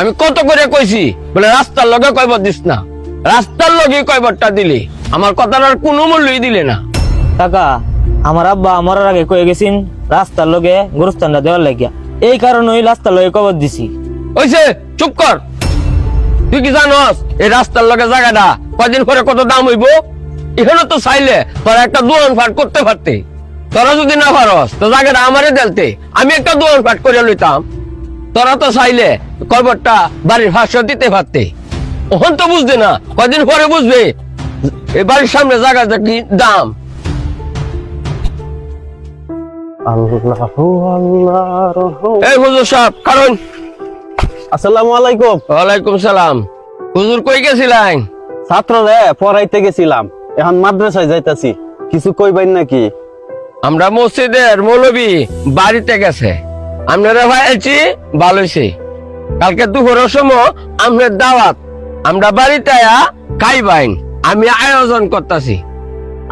আমি কত করে কইছি? বলে রাস্তার লগে কয়বার দিস না। রাস্তার লগে কয়বারটা দিলি। আমার কথাটার কোনো মূল্যই দিলে না। কাকা আমার আব্বা মরার আগে কয়ে গেছিন রাস্তার লগে গোরস্থানটা দেওয়ার লাগিয়া। এই কারণে ওই রাস্তার লগে কবর দিছি। ওইসে চুপ কর। তুই কি জানস এই রাস্তার লগে জায়গাটা কদিন পরে কত দাম হইব? এখানে তো চাইলে তোরা একটা দোয়ান ফাট করতে পারতে। তোরা যদি না পারস তো জায়গাটা আমারে দেলতে। আমি একটা দোয়ান ফাট করে লইতাম। তোরা তো চাইলে কয়বরটা বাড়ির ভাষ্য দিতে পারতে। ওখান তো বুঝবে না কদিন পরে বুঝবে। এই বাড়ির সামনে জায়গাটা কি দাম? এই হুজুর সাহেব কারণ আসসালামু আলাইকুম। ওয়ালাইকুম সালাম। হুজুর কই গেছিলেন? ছাত্র রে পড়াইতে গেছিলাম এখন মাদ্রাসায় যাইতাছি। কিছু কইবেন নাকি? আমরা মসজিদের মৌলবী বাড়িতে গেছে। আপনারা ভাইছি ভালো কালকে দুপুরের সময় আপনার দাওয়াত আমরা বাড়িতে আয়া খাইবাইন আমি আয়োজন করতেছি।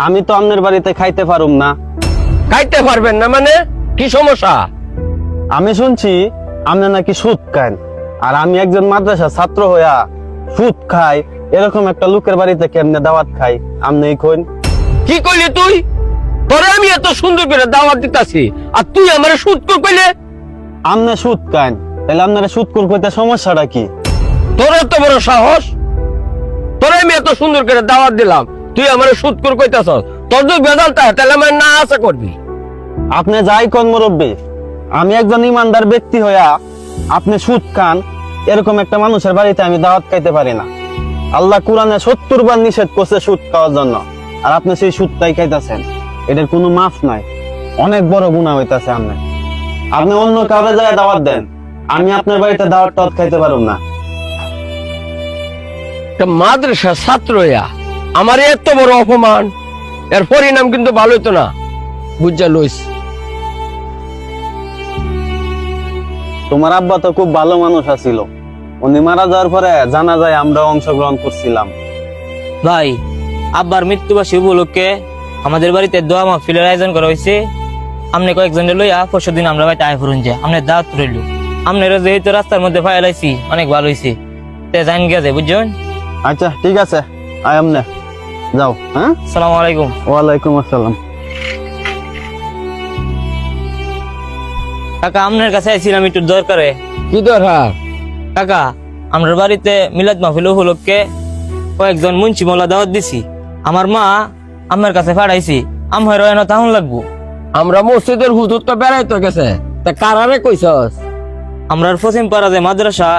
আমি তো আপনার বাড়িতে খাইতে পারুম না। খাইতে পারবেন না মানে? কি সমস্যা? আমি শুনছি আপনি নাকি সুদ খান। আর আমি একজন মাদ্রাসা ছাত্র হইয়া সুদ খাই এরকম একটা লোকের বাড়িতে কেমনে দাওয়াত খাই আপনি কইন? কি কইলি তুই? তোরে আমি এত সুন্দর করে দাওয়াত দিতাছি আর তুই আমার সুদ কইলে? আপনি সুদ খান তাহলে আপনারা সুদ কোর কইতে সমস্যাটা কি? তোর এত বড় সাহস? তোরে আমি এত সুন্দর করে দাওয়াত দিলাম, তুই আমার সুদ কর কইতাছ তোর যদি তাহে তাহলে আমার না আশা করবি। আপনি যাই কোন মুরব্বী, আমি একজন ইমানদার ব্যক্তি হইয়া আপনি সুদ খান, এরকম একটা মানুষের বাড়িতে আমি দাওয়াত খাইতে পারি না। আল্লাহ কোরআনে সত্তর বার নিষেধ করছে সুদ খাওয়ার জন্য, আর আপনি সেই সুদটাই খাইতেছেন। এটার কোনো মাফ নাই, অনেক বড় গুণা হইতাছে আপনি আপনি অন্য কাউকে যায় দাওয়াত দেন। আমি আপনার বাড়িতে দাওয়াত টাওয়াত খাইতে পারুম না। মাদ্রাসা ছাত্র হইয়া আমার এত বড় অপমান। এর পরিণাম কিন্তু ভালো হইতো না। বুঝা লইস। তোমার আব্বা তো খুব ভালো মানুষ আছিল। উনি মারা যাওয়ার পরে জানা যায় আমরা অংশগ্রহণ করছিলাম। ভাই আব্বার মৃত্যুবাসী উপলক্ষে আমাদের বাড়িতে দোয়া মাহফিলের আয়োজন করা হয়েছে। আপনি কয়েকজনের লইয়া পরশু দিন আমরা বাড়িতে আয় ফুরুন যে আপনার দাওয়াত রইল আপনারা যেহেতু রাস্তার মধ্যে ফাইলাইছি অনেক ভালো হয়েছে তে জান গেছে বুঝছেন? আচ্ছা ঠিক আছে। আয় আমনে। যাও হ্যাঁ? সালাম আলাইকুম। ওয়ালাইকুম আসসালাম। কাকা আপনার কাছে আইছিলাম একটু দরকারে। কি দরকার? কাকা আমরা বাড়িতে মিলাদ মাহফিল উপলক্ষে কয়েকজন মুন্সি মোলা দাওয়াত দিছি। আমার মা আমার কাছে পাঠাইছি আমার রয়ন তাহন লাগবো। আমরা মসজিদের হুজুর তো বেড়াইতে গেছে। তা কারারে কইছস? আমরা পশ্চিম পাড়া যে মাদ্রাসা